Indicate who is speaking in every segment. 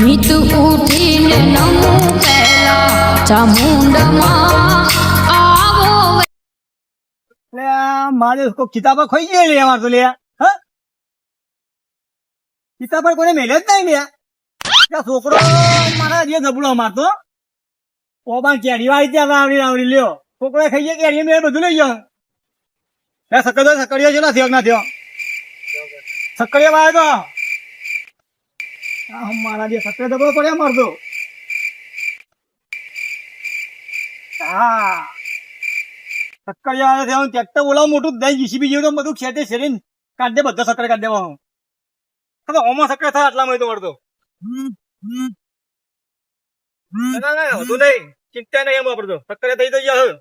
Speaker 1: નીત ઉઠીને નમું પહેલા ચામુંડમાં આવો
Speaker 2: લે, મારે કો કિતાબ ખોઈ ગઈ લે, અમાર તો લે. કિતાબ પર કોને મેલે જ નહીં લે. આ છોકરો, મારા જે જબડો મારતો ઓબાન કેરી વાળી ત્યાં આવડી આવડી લ્યો. છોકરો ખાઈ ગયા કેરી મેં બધું લઈ ગયો. લે સકડો સકડિયો છે ના થયો ના થયો સકડિયો વાળો તો. મારા જે સકડે દબડો પડ્યા મારતો હા. સક્કરિયા થયા ટ્રેક્ટર ઓલા મોટું દઈ જીસીબી જેવું તો બધું ખેતે શેરીને કાઢ બધા સક્કર કાઢ દેવા હું. હવે ઓમાં સક્કર થાય આટલામાં તો મળતો ના ના હતું નહીં. ચિંતા નહીં એમ વાપરતો સક્કર થઈ તો ગયા હવે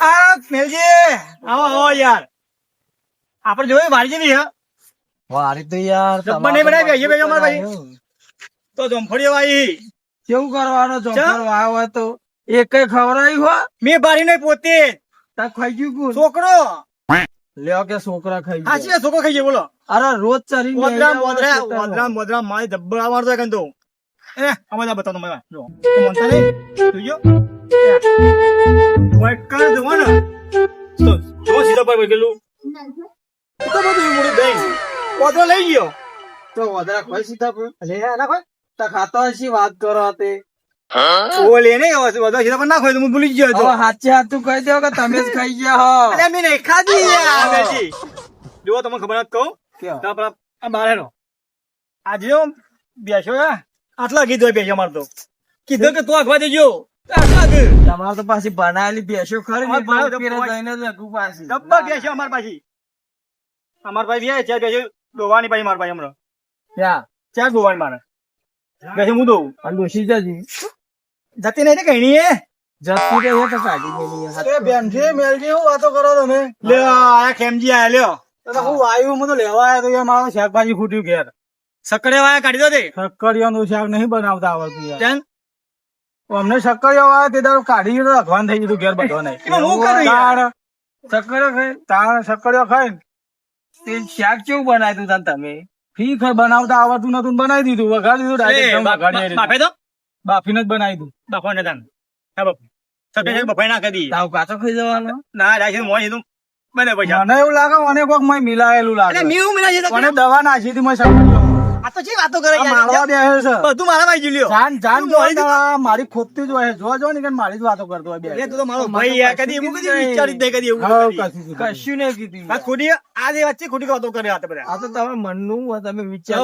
Speaker 2: આ મેલજી આવો આવો યાર. આપણે જોયું વારી નહીં હે?
Speaker 3: વારી તો યાર
Speaker 2: બનાવી ભાઈ. તો જમફળીઓ વાઈ
Speaker 3: કેવું કરવાનો તો એક ખવડાવી હો.
Speaker 2: મેં બારી નહીં પોતે.
Speaker 3: તા ખાઈ ગયું?
Speaker 2: છોકરો.
Speaker 3: લ્યો કે છોકરા ખાઈ
Speaker 2: છોકરો ખાઈ ગયો બોલો.
Speaker 3: અરે રોજ ચરી
Speaker 2: મોદરા મોદરા મોદરા મોદરા મારી ધબ્બા મારતો હોય કંતો એ અમારા બતાવો તમે જો જોજો વાઈટ ને તો જો સીધા પર ગયેલું તો બધું મોડું લઈ ગયો.
Speaker 3: તો વધરા કોઈ સીધા પર.
Speaker 2: લે ના કોઈ
Speaker 3: તા ખાતો હશી વાત કરો તે.
Speaker 2: ઓ લે ને વધો સીધા પર ના ખોય તો હું ભૂલી ગયો
Speaker 3: હવે હાચે હાથું કહી કે તમે જ ખાઈ ગયા હો.
Speaker 2: અલે મેં નહીં ખાધી યાર બેસી જો તમને ખબર નથી કહું?
Speaker 3: કેવો?
Speaker 2: આપણા આ બારે આજે બેસો આટલા કીધો બેસો મારતો. કીધું કે તું આખવા દેજો.
Speaker 3: તમારે તો પાછી બનાવેલી બેસો ખરી ને
Speaker 2: તો
Speaker 3: લખું પાછી.
Speaker 2: ડબ્બા બેસો અમાર પાછી. અમાર ભાઈ બે ચાર બેસો દોવાની પાછી માર ભાઈ હમણાં.
Speaker 3: ક્યાં
Speaker 2: ક્યાં દોવાની મારે? બેસો હું દઉં
Speaker 3: અને ડોસી જજી.
Speaker 2: જતી નહીં કઈ એ?
Speaker 3: જતી રહી તો સાડી મેલી બેનજી મેલજી હું વાતો કરો તમે?
Speaker 2: લે આ કેમજી આયા લ્યો.
Speaker 3: તો હું વાયુ હું તો લેવા આવ્યો તો યાર મારો શાકભાજી ફૂટ્યું ઘેર.
Speaker 2: સકડે વાયા કાઢી દો તે.
Speaker 3: શાક નહીં બનાવતા આવડતું યાર. અમને સક્કરિયો વાળા તે કાઢી અખવાન થઈ ગયું ઘેર બધો નહીં
Speaker 2: કરું
Speaker 3: ખાઈ તાણ શક્કરિયા ખાઈ તે શાક કેવું બનાવ્યું તું તમે? ફી ખર બનાવતા આવડતું નતું બનાવી દીધું. વઘારી દીધું ડાયરેક્ટ
Speaker 2: બા-
Speaker 3: વઘારી
Speaker 2: તો?
Speaker 3: બાફીને જ બનાવી દીધું.
Speaker 2: બાફો ને તાન. હા બાપુ. સકડે બફાઈ ના કરી
Speaker 3: તાવ કાચો ખાઈ જવાનો?
Speaker 2: ના રાખી મોય તું મને પૈસા
Speaker 3: મને એવું લાગે મને કોક મય મિલાયેલું લાગે.
Speaker 2: મીવું મિલા
Speaker 3: મને દવા નાખી હતી મેં
Speaker 2: આ તો છે વાતો કરે
Speaker 3: મારવા બેસે છે.
Speaker 2: બધું મારા ભાઈ જુલ્યો
Speaker 3: જાન જાન જો
Speaker 2: મારી
Speaker 3: તારા જ હોય જો જો ને કે મારી જ વાતો કરતો હોય બે
Speaker 2: તો મારો ભાઈ યાર કદી એવું કદી વિચારી નહીં કદી એવું
Speaker 3: કશું નહીં. કીધું.
Speaker 2: આ ખોટી આ જે વચ્ચે ખોટી વાતો કરે આ તો બધા.
Speaker 3: આ તો તમે મનનું તમે વિચાર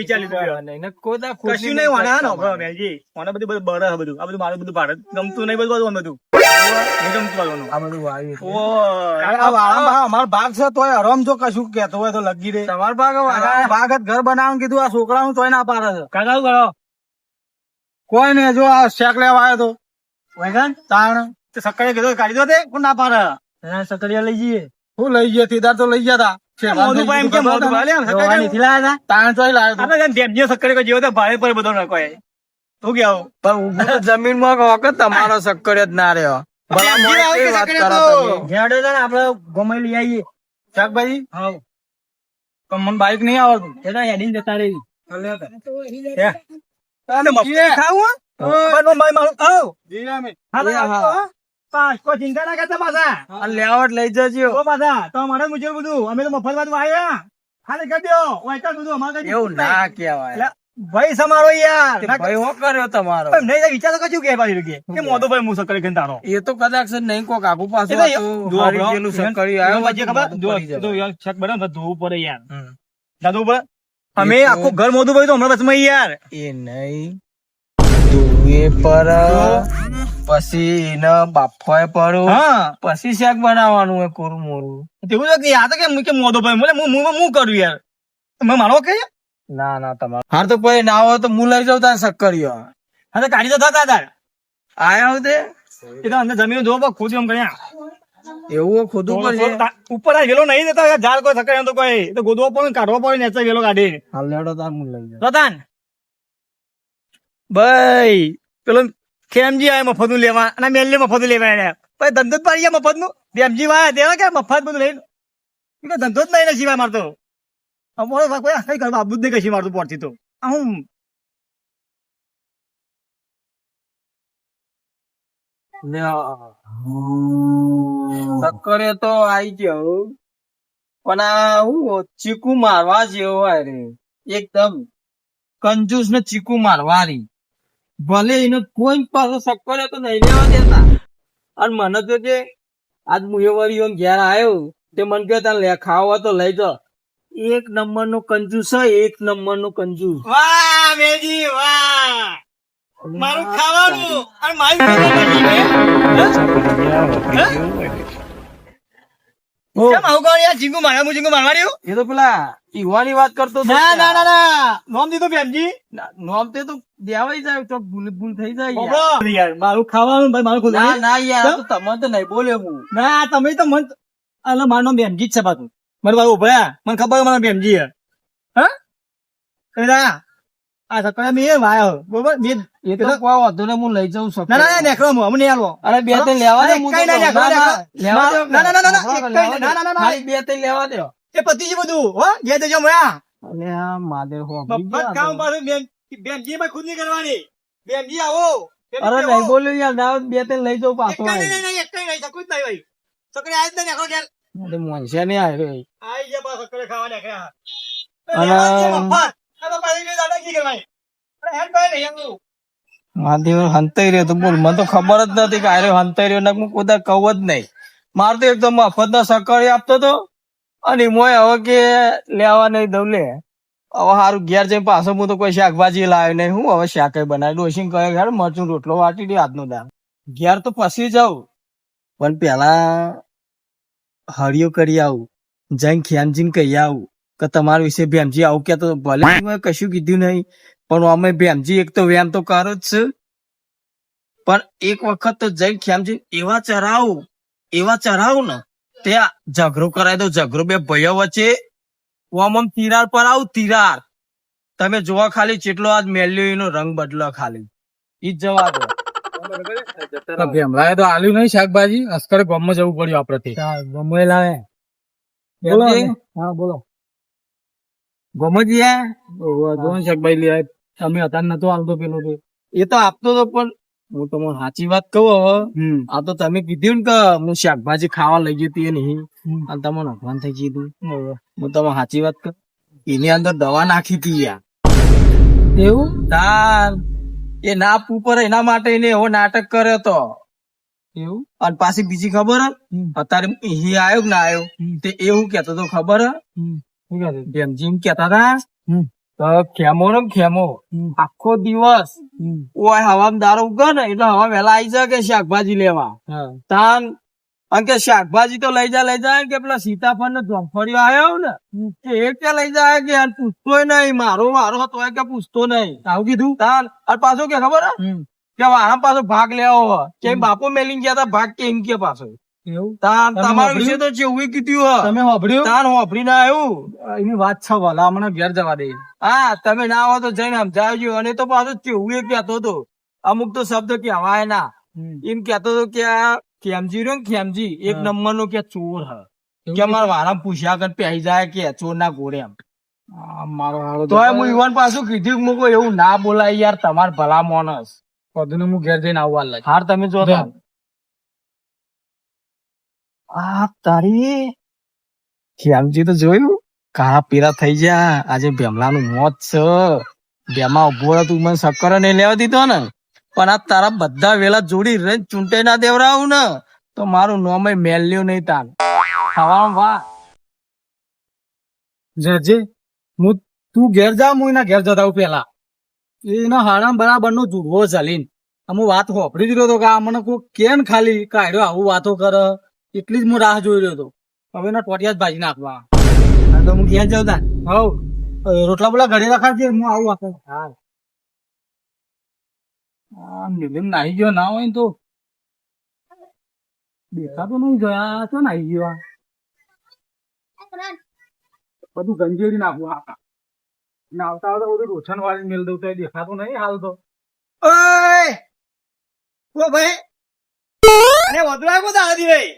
Speaker 2: વિચારી લીધું.
Speaker 3: નહીં કોઈ
Speaker 2: કશું નહીં વાના નો મેલજી મને બધું બધું આ બધું મારું બધું ભારત ગમતું નહીં બધું બધું શું
Speaker 3: કોઈ ને જો આ શેક લેવા આવ્યો તો તાણ
Speaker 2: સક્કરે કીધું કાઢી દો તે ના પાડે
Speaker 3: સકડિયા લઈ જઈએ હું લઈ ગયા તીદાર તો લઈ ગયા તા
Speaker 2: મોઢું એમ કેમ મોઢું ભાલે આમ સક્કરે કેમ?
Speaker 3: લાયા તાણ ચોય લાવ્યો
Speaker 2: જેવો ભાઈ પર બધો નાખો શું કેવું
Speaker 3: પણ જમીનમાં જમીનમાં તમારો શક્કર જ ના રહ્યો.
Speaker 2: કે
Speaker 3: લઈ આવીએ. શાકભાજી? હા. પણ મને બાઈક નહીં આવડતું. એટલે હેડીને જતા રહી.
Speaker 2: મારી. મારું ચિંતા ના કરતા પાછા.
Speaker 3: લેવટ લઈ જજો.
Speaker 2: ઓ પાછા. તો અમારે મુજબ બધું. અમે તો મફત બધું આવ્યા ખાલી કરી દો બધું અમારે
Speaker 3: એવું ના કેવાય
Speaker 2: ભાઈ સમારો યાર.
Speaker 3: ભાઈ હો કર્યો તમારો.
Speaker 2: નહીં વિચાર તો કશું કે પાછું કે કે? મોદો ભાઈ હું સક્કરે ખાઈને તારો?
Speaker 3: એ તો કદાચ નહીં કોક આગુ પાછું.
Speaker 2: જો આપણો-
Speaker 3: ગયેલું શક્કરી
Speaker 2: એનો ખબર? જો યાર છક બને ધોવું પડે યાર. દાદુ ઉપર? અમે
Speaker 3: એ
Speaker 2: ઘર મોદો ભાઈ તો હમણાં બસમાં યાર.
Speaker 3: એ નહીં. ધોવે પર પછી એને બાફોય પડું
Speaker 2: હા.
Speaker 3: પછી શાક બનાવવાનું હોય કોરું મોરું
Speaker 2: તેવું કે આ તો કે મુકે મોઢો ભાઈ મને મુ હું હું કરું યાર? મેં મારો કે?
Speaker 3: ના ના તમારે. હાર તો કોઈ ના હોય તો હું લઈ જાઉં તાર શક્કરીઓ
Speaker 2: હા તો કાઢી તો થતા તાર
Speaker 3: આયા હું તે?
Speaker 2: એ તો અંદર જમીન જોવો ખોદી એમ કર્યા
Speaker 3: એવું ખોદું પડે
Speaker 2: ઉપર આ વેલો નહીં દેતા ઝાડ કોઈ સક્કરે એમ તો કોઈ. તો ગોદવો પડે કાઢવો પડે ને એચા વેલો કાઢી
Speaker 3: હાલ લેડો તાર હું લઈ જાઉં.
Speaker 2: રતન ભાઈ પેલો ખેમજી આવે મફતનું લેવા અને મેલ્લે મફતનું લેવા આવ્યા ભાઈ ધંધો જ પાડી ગયા મફતનું ભેમજી વાળા દેવા કે મફત બધું લઈને? એ ધંધો જ નહીં ને સિવાય મારતો. કઈ કરવા બાબુ કશી મારતું પડતી તો હું
Speaker 3: ચક્કરે તો આઈ ગયો પણ આ હું ચીકુ મારવા જેવો હોય રે એકદમ કંજૂસ ને ચીકુ મારવાની ભલે એને કોઈ પાછો ચક્કરે તો નહીં લેવા દેતા અને મને તો જે આજ મુયવરીઓ ઘેર આવ્યો તે મને કહે તને લે ખાવા તો લઈ જા એક નંબર નો કંજૂસ એક નંબર નો કંજૂસ.
Speaker 2: વાહ મેજી વાહ. મારું ખાવાનું. અને મારી
Speaker 3: તમે તો નહીં. બોલે
Speaker 2: ના તમે તો મન અલે મારું નામ બેનજી જ છે પાછું. મને બાબુ ભયા. મને ખબર મને બેનજી હે? આ સકડા મેં વાયો બરોબર? મેં
Speaker 3: એ તો કોઈ વાંધો નહીં હું લઈ જાઉં છું
Speaker 2: ના ના ના નેકળો હું. અમને આલો.
Speaker 3: અરે બે ત્રણ લેવા દે હું
Speaker 2: ના લેવા,
Speaker 3: ના,
Speaker 2: લેવા.
Speaker 3: ના, લેવા દે
Speaker 2: ના, ના, ના, ના, ના,
Speaker 3: હા,
Speaker 2: એક કઈ
Speaker 3: લેવા દે.
Speaker 2: ના, ના, ના, ના.
Speaker 3: ખાલી બે ત્રણ લેવા દે.
Speaker 2: એ પતિ છે બધું હો? જે દેજો મોયા.
Speaker 3: અલે આ માદેવ હો
Speaker 2: બફત કામ પાછું બેન બેનજી માં ખુદની કરવાની. બેનજી આવો.
Speaker 3: અરે. નહીં બોલ્યો યાર ના બે ત્રણ લઈ જાઉં પાછો
Speaker 2: નહીં, એક નહીં, સકું જ નહીં ભાઈ. સકડે આજ નહીં નેકળો ઘેર.
Speaker 3: મોનશે નહીં આવ્યો.
Speaker 2: આઈ ગયા પાછા સકડે ખાવા દેખ્યા.
Speaker 3: માદેવ હંતાઈ રહ્યો તો બોલ મને તો ખબર જ નથી કે આરે હંતાઈ રહ્યો ને હું કોઈ કહું જ નહીં. મારે તો એકદમ મફત ના સકાળી આપતો તો અને મોય હવે કે લેવા નહીં દઉં લે. હવે સારું ઘેર જઈને પાછો હું તો કોઈ શાકભાજી લાવ્યો નહીં. હું હવે શાક બનાવી ડોસી કહે ઘેર મરચું રોટલો વાટી દે આજનો દાળ. ઘેર તો પછી જાઉં. પણ પેલા હરિયો કરી આવું જઈને ખેમજીને કહી આવું કે તમારા વિશે ભેમજી આવું કે તો ભલે મેં કશું કીધું નહીં પણ અમે ભેમજી એક તો વ્યાયામ તો કરો જ છે. પણ એક વખત તો જઈને ખ્યામજી એવા ચરાવું એવા ચરાવું ને ત્યાં ઝઘડો કરાય તો ઝઘડો બે ભાઈઓ વચ્ચે ઓમ આમ તિરાર પર આવું તિરાર તમે જોવા ખાલી ચેટલો આજ મેલ્યો એનો રંગ બદલો ખાલી. ઈ જ જવા દો
Speaker 4: ભેમરાએ તો આલ્યું નહીં શાકભાજી. અસ્કર ગામમાં જવું પડ્યું આપડે
Speaker 3: ગમે લાવે
Speaker 4: બોલો હા. બોલો. ગોમજી ને શાકભાજી લઈ તમે હતા નતો આલતો પેલો તો.
Speaker 3: એ તો આપતો તો પણ હું તમને સાચી વાત કહું હવે. આ તો તમે કીધું ને કે હું શાકભાજી ખાવા લઈ ગયું તું એ નહીં. અને તમને અપમાન થઈ ગયું હું તમે સાચી વાત કહું. એની અંદર દવા નાખી હતી યાર.
Speaker 4: એવું?
Speaker 3: તાર. એ ના ઉપર એના માટે એને એવો નાટક કર્યો તો.
Speaker 4: એવું?
Speaker 3: અને પાછી બીજી ખબર? અત્યારે હી આવ્યો કે ના આવ્યો? તે એવું કેતો તો ખબર? એમ કેતા હતા તો ખેમો ને ખેમો. આખો દિવસ. ઓય હવામાં દારૂ ઉગે ને એટલે હવા વહેલા આવી જાય કે શાકભાજી લેવા. તાન અને કે શાકભાજી તો લઈ જા લઈ જાય કે પેલા સીતાફળ ને ધોંફળીઓ આવ્યો ને કે એ કે લઈ જાય કે યાર પૂછતો નહીં મારો મારો હતો કે પૂછતો નહીં. આવું કીધું? તાન અને પાછો કે ખબર? કે વાહ પાછો ભાગ લેવો. કે બાપો મેલી ગયા તા ભાગ કેમ કે પાછો. તમારા વિશે તો જેવું કીધું
Speaker 4: તમે સાંભળ્યું
Speaker 3: તાન હોભરી ના આવ્યું
Speaker 4: એની વાત છે ઘેર જવા દે.
Speaker 3: હા તમે ના આવો તો જઈને સમજાવજો. અને તો પાછો કેવું એ કહેતો હતો અમુક તો શબ્દ કહેવાય ના. એમ કેતો હતો કે ખેમજી રહ્યો ને ખેમજી એક નંબર નો કે ચોર. હ. કે મારા વારા પૂછ્યા કર પહેરી જાય કે ચોર ના ગોળે એમ.
Speaker 4: મારો
Speaker 3: તો હું ઈવન પાછું કીધું મૂકો એવું ના બોલાય યાર તમાર ભલા માણસ.
Speaker 4: પદનું હું ઘેર જઈને આવવા લાગ
Speaker 3: હાર તમે જો. આ તારી ખેમજી તો જોયું કાળા પીરા થઈ ગયા. આજે ભેમલા નું મોત છે. ભેમા ઊભો તું મને શક્કર નહીં લેવા દીધો ને. પણ આ તારા બધા વેલા જોડી રહીને ચૂંટાઈ ના દેવરાવું ને, તો મારું નોમ મેલ્યું નહીં તાર. ખાવામાં વા.
Speaker 4: જજે, હું તું ઘેર જા, હું એના ઘેર જતા પેલા એના હાડા બરાબર નો જુડવો જલીન અમુક વાત હોપડી દીધો હતો કે આ મને કોઈ કેમ ખાલી કાઢ્યો આવું વાતો કરે. એટલી જ હું રાહ જોઈ રહ્યો હતો હવે એના ટોટિયા જ ભાજી નાખવા.
Speaker 3: તો હું ઘેર જાઉં તાર.
Speaker 4: હવ. રોટલા બોલા ઘરે રખા છે હું આવું હા. આ મિલિમ નાહી ગયો ના હોય તો. દેખાતો નહીં જોયા તો નાહી ગયો બધું ગંજેરી નાખવું આ ને આવતા આવતા બધું રોશન વાળી મેલ દઉં તો દેખાતો નહીં હાલ તો.
Speaker 2: ઓ ભાઈ! અરે વદરા કો દાદી ભાઈ?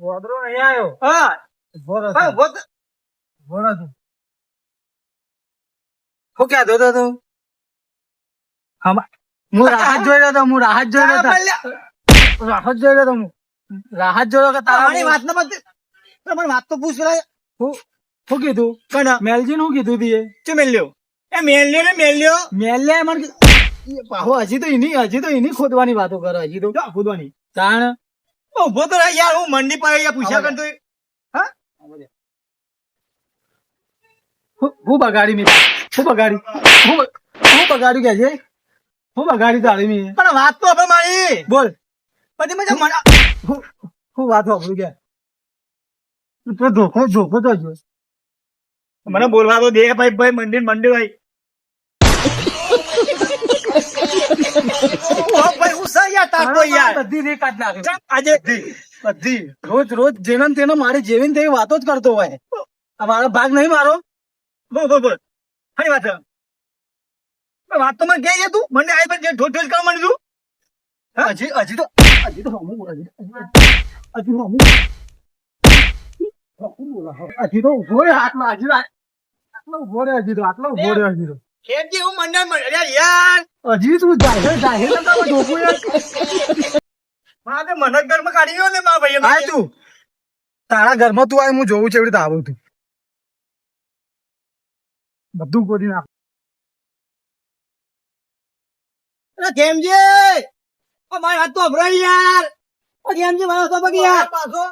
Speaker 4: વધરો નહીં આવ્યો.
Speaker 2: હા.
Speaker 4: ભોરો
Speaker 2: હા, ઊભો થ-
Speaker 4: તું હું કહેતો તો તું હમા- હું રાહત જોઈ રહ્યો હતો હું રાહત જોઈ રહ્યો હતો રાહત જોઈ રહ્યો હતો હું. રાહત જોયો કે
Speaker 2: તારી વાત ના બસ તમારી વાત તો પૂછ રહ્યા
Speaker 4: હું શું કીધું?
Speaker 2: કણ?
Speaker 4: મેલજી શું કીધું તીએ
Speaker 2: શું મેલ્યો? એ મેલ્યો ને મેલ્યો?
Speaker 4: મેલ્યા મને પાહો હજી તો એની હજી તો એની ખોદવાની વાતો કરે હજી તો
Speaker 2: ખોદવાની?
Speaker 4: તાણ?
Speaker 2: ઊભો તો યાર હું મંડી પર પૂછ્યા કરતો હા?
Speaker 4: હું હું બગાડી મી હું બગાડી હું હું બગાડી કે છે? હું બગાડી તારી મી.
Speaker 2: પણ વાત તો હવે મારી.
Speaker 4: બોલ.
Speaker 2: પછી મને મને
Speaker 4: હું હું વાત વાપરું કે? તો ધોખો ધોખો તો જો
Speaker 2: મને બોલવા તો દે ભાઈ ભાઈ મંદિર મંદિર ભાઈ. ઓ ભાઈ હું સા યાર તાકો યાર.
Speaker 4: બધી રે કાઢ નાખી.
Speaker 2: ચાલ, આજે બધી
Speaker 4: રોજ રોજ જેને ને તેને મારી જેવી ને તેવી વાતો જ કરતો હોય. આ મારો ભાગ નહીં મારો.
Speaker 2: બોલ બોલ બોલ. ખરી વાત છે. પણ વાત તો મને કહે તું? મને આઈ પર જે ઠોઠ ઠોઠ કરવા માંડું
Speaker 4: હજી હજી તો હજી તો બોલે હજી તો હમું હજી તો ઊભો રે આટલો હજી આટલો ઊભો રે હજી તો આટલો ઊભો રે હજી તો.
Speaker 2: ખેતી હું મને માં- યાર!
Speaker 4: હજી તું જાહેર જાહેર નતા ઢોકું યાર.
Speaker 2: મારા મને ઘરમાં કાઢી ગયો ને મારા ભાઈ
Speaker 4: ભાઈ તું. તારા ઘરમાં તું આય હું જોઉં છે એવી રીતે આવું તું બધું ગોડી નાખ.
Speaker 2: અરે ખેમજી મારી વાત તો અભરાઈ યાર. ખેમજી મારો તો બગી યાર
Speaker 4: પાછો